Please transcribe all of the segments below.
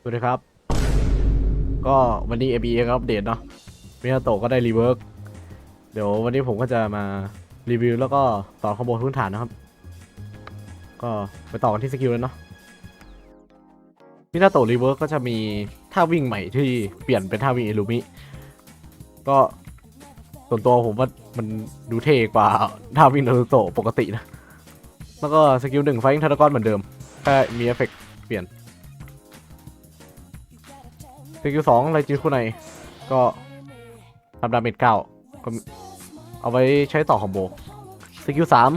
สวัสดีครับ ก็วันนี้ ABA ก็อัปเดตเนาะมินาโตะก็ได้รีเวิร์กเดี๋ยววันนี้ผมก็จะมารีวิวแล้วก็ต่อคอมโบพื้นฐานนะครับ ก็ไปต่อกันที่สกิลเลยเนาะมินาโตะรีเวิร์กก็จะมีท่าวิ่งใหม่ที่เปลี่ยนเป็นท่าวิ่งเอลูมิ ก็ส่วนตัวผมว่ามันดูเท่กว่าท่าวิ่งนารูโตะปกตินะ แล้วก็สกิลหนึ่งไฟท์ทาร์กอนเหมือนเดิมแค่มีเอฟเฟกต์เปลี่ยน สกิลสองไรจินคู่ในก็ทำดาเมจเก้าก็เอาไว้ใช้ต่อคอมโบสกิลสาม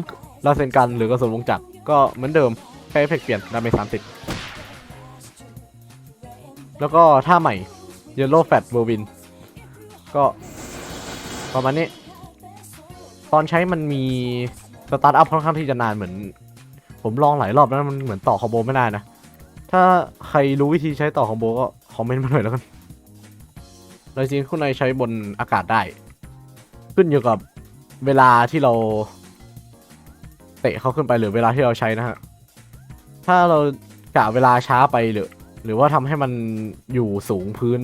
ลาเซนกันหรือกระสุนวงจักรก็เหมือนเดิมแค่เอฟเฟกต์เปลี่ยนดาเมจสามสิบแล้วก็ท่าใหม่เยลโล่แฟตเวอร์วินก็ประมาณนี้ ตอนใช้มันมีสตาร์ทอัพค่อนข้างที่จะนานเหมือน ผมลองหลายรอบแล้วมันเหมือนต่อคอมโบไม่ได้นะ ถ้าใครรู้วิธีใช้ต่อคอมโบก็ คอมเมนต์มาหน่อยแล้วกันเรจินคู่ในใช้บนอากาศได้ ขึ้นอยู่กับเวลาที่เรา เตะเขาขึ้นไปหรือเวลาที่เราใช้นะฮะ ถ้าเรากะเวลาช้าไปหรือ หรือว่าทำให้มันอยู่สูงพื้น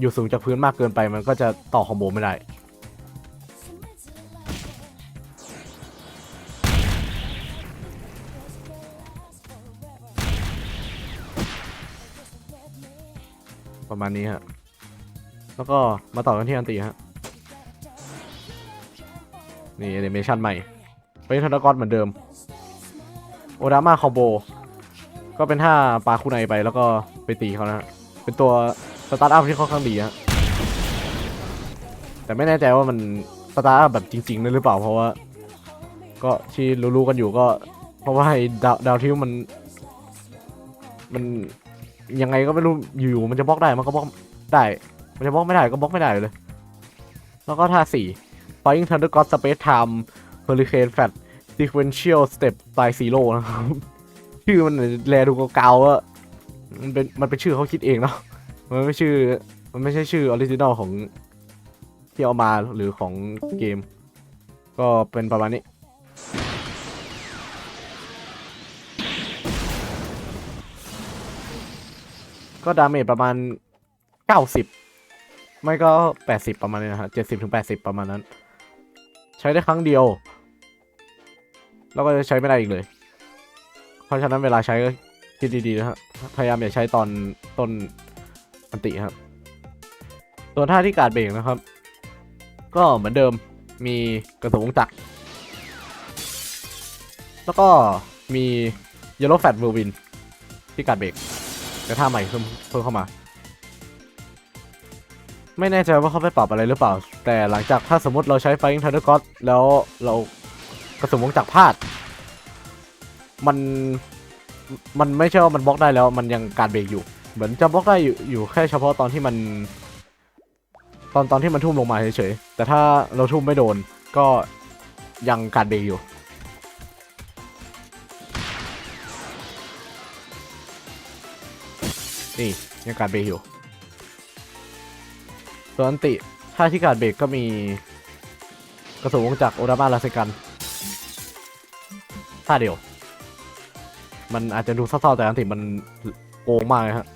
อยู่สูงจากพื้นมากเกินไป มันก็จะต่อคอมโบไม่ได้ ประมาณนี้ฮะ แล้วก็มาต่อกันที่อันตีฮะ นี่แอนิเมชันใหม่ เป็นธนกรเหมือนเดิม โอดามาคอโบ ก็เป็นท่าปลาคู่ในไปแล้วก็ไปตีเขานะฮะ เป็นตัวสตาร์ทอัพที่ค่อนข้างดีฮะ แต่ไม่แน่ใจว่ามันสตาร์ทอัพแบบจริงๆนั่นหรือเปล่าเพราะว่า ก็ที่รู้ๆกันอยู่ก็ เพราะว่าไอ้ดาวดาวทิวมัน มัน ยังไงก็ไม่รู้อยู่ๆมันจะบล็อกได้มันก็บล็อกได้ มันจะบล็อกไม่ได้ก็บล็อกไม่ได้เลย แล้วก็ท่าสี่ Flying Thunder God Space Time Hurricane Fat Sequential Step by Zero นะครับ ชื่อมันแลดูเก่าๆอะมันเป็นมันเป็นชื่อเขาคิดเองเนาะมันไม่ชื่อ มันไม่ใช่ชื่อออริจินอลของที่เอามาหรือของเกม ก็เป็นประมาณนี้ ก็ดาเมจประมาณ 90 ไม่ก็ 80 ประมาณนี้นะฮะ70ถึง80 ประมาณนั้น ใช้ได้ครั้งเดียว แล้วก็จะใช้ไม่ได้อีกเลย เพราะฉะนั้นเวลาใช้ก็คิดดีๆนะฮะ พยายามอย่าใช้ตอนต้นอันติครับ ส่วนท่าที่การเบรกนะครับ ก็เหมือนเดิมมีกระสุนวงจักรแล้วก็มี Yellow Fat Whirlwind ที่การเบรก แต่ท่าใหม่เพิ่มเพิ่มเข้ามา ไม่แน่ใจว่าเขาไปปรับอะไรหรือเปล่า แต่หลังจากถ้าสมมติเราใช้ Flying Thunder God แล้วเรากระสุนวงจักรพลาด มันมันไม่ใช่ว่ามันบล็อกได้แล้ว มันยังการเบรกอยู่ เหมือนจะบล็อกได้อยู่อยู่แค่เฉพาะตอนที่มัน ตอนตอนที่มันทุ่มลงมาเฉยๆแต่ถ้าเราทุ่มไม่โดนก็ยังการเบรกอยู่ นี่ยังการเบรกอยู่ส่วนอันติถ้าที่การเบรกก็มีกระสุนวงจากโอดามาลาเซกันท่าเดียว มันอาจจะดูเศร้าๆแต่อันติมันโกงมากเลยฮะ